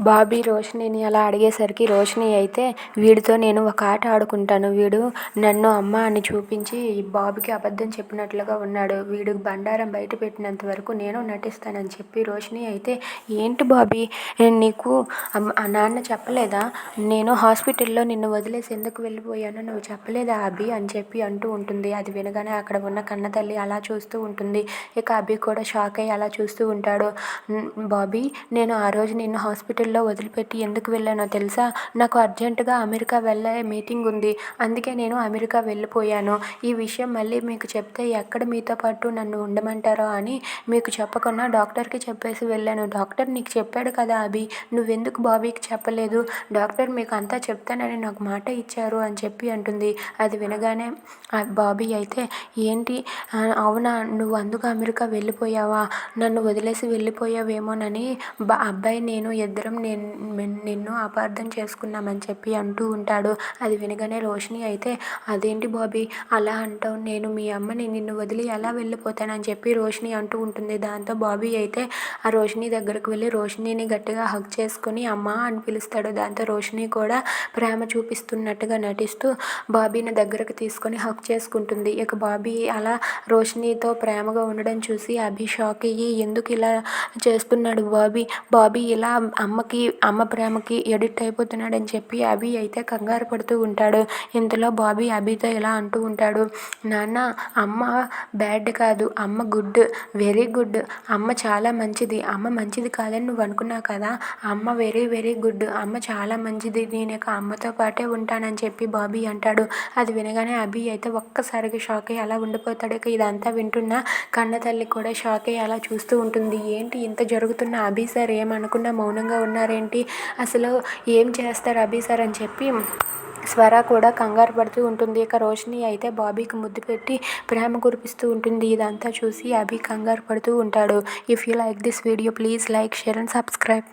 బాబీ రోషినిని అలా అడిగేసరికి రోషిని అయితే వీడితో నేను ఒక ఆట ఆడుకుంటాను. వీడు నన్ను అమ్మ అని చూపించి బాబుకి అబద్ధం చెప్పినట్లుగా ఉన్నాడు. వీడు బండారం బయట పెట్టినంత వరకు నేను నటిస్తానని చెప్పి రోషిని అయితే ఏంటి బాబీ నీకు నాన్న చెప్పలేదా? నేను హాస్పిటల్లో నిన్ను వదిలేసి ఎందుకు వెళ్ళిపోయానో నువ్వు చెప్పలేదా అభి? అని చెప్పి అంటూ ఉంటుంది. అది వినగానే అక్కడ ఉన్న కన్నతల్లి అలా చూస్తూ ఉంటుంది. ఇక అభి కూడా షాక్ అయ్యి అలా చూస్తూ ఉంటాడు. బాబీ నేను ఆ రోజు నిన్ను హాస్పిటల్ హాస్టల్లో వదిలిపెట్టి ఎందుకు వెళ్ళానో తెలుసా? నాకు అర్జెంటుగా అమెరికా వెళ్ళే మీటింగ్ ఉంది. అందుకే నేను అమెరికా వెళ్ళిపోయాను. ఈ విషయం మళ్ళీ మీకు చెప్తే ఎక్కడ మీతో పాటు నన్ను ఉండమంటారో అని మీకు చెప్పకుండా డాక్టర్కి చెప్పేసి వెళ్ళాను. డాక్టర్ నీకు చెప్పాడు కదా అభి నువ్వెందుకు బాబీకి చెప్పలేదు? డాక్టర్ మీకు అంతా చెప్తానని నాకు మాట ఇచ్చారు అని చెప్పి అంటుంది. అది వినగానే బాబీ అయితే ఏంటి? అవునా నువ్వు అందుకు అమెరికా వెళ్ళిపోయావా? నన్ను వదిలేసి వెళ్ళిపోయావేమోనని అబ్బాయి నేను ఇద్దరం నేను నిన్ను అపార్థం చేసుకున్నామని చెప్పి అంటూ ఉంటాడు. అది వినగానే రోషిని అయితే అదేంటి బాబీ? అలా అంటావు. నేను మీ అమ్మని నిన్ను వదిలి ఎలా వెళ్ళిపోతానని చెప్పి రోషిని అంటూ ఉంటుంది. దాంతో బాబీ అయితే ఆ రోషిని దగ్గరకు వెళ్ళి రోషినిని గట్టిగా హక్ చేసుకుని అమ్మ అని పిలుస్తాడు. దాంతో రోషిని కూడా ప్రేమ చూపిస్తున్నట్టుగా నటిస్తూ బాబీని దగ్గరకు తీసుకొని హక్ చేసుకుంటుంది. ఇక బాబీ అలా రోషినితో ప్రేమగా ఉండడం చూసి అభి షాక్ అయ్యి ఎందుకు ఇలా చేస్తున్నాడు బాబీ? బాబీ ఇలా అమ్మకి అమ్మ ప్రేమకి ఎడిక్ట్ అయిపోతున్నాడని చెప్పి అభి అయితే కంగారు పడుతూ ఉంటాడు. ఇంతలో బాబీ అభితో ఇలా అంటూ ఉంటాడు. నాన్న అమ్మ బ్యాడ్ కాదు. అమ్మ గుడ్. Very good. అమ్మ చాలా మంచిది. అమ్మ మంచిది కాదని నువ్వు అనుకున్నావు కదా? అమ్మ వెరీ వెరీ గుడ్. అమ్మ చాలా మంచిది. నేను ఇక అమ్మతో పాటే ఉంటానని చెప్పి బాబీ అంటాడు. అది వినగానే అభి అయితే ఒక్కసారిగా షాక్ అయ్యి అలా ఉండిపోతాడు. ఇక ఇదంతా వింటున్న కన్న తల్లి కూడా షాక్ అయ్యి అలా చూస్తూ ఉంటుంది. ఏంటి ఇంత జరుగుతున్న అభి సార్? ఏమనుకున్నా మౌనంగా ఉన్నారేంటి? అసలు ఏం చేస్తారు అభి సార్ అని చెప్పి స్వర కూడా కంగారు పడుతూ ఉంటుంది. ఇక రోషిని అయితే బాబీకి ముద్దు పెట్టి ప్రేమ కురిపిస్తూ ఉంటుంది. ఇదంతా చూసి అభి కంగారు పడుతూ ఉంటాడు. If you like this video please like share and subscribe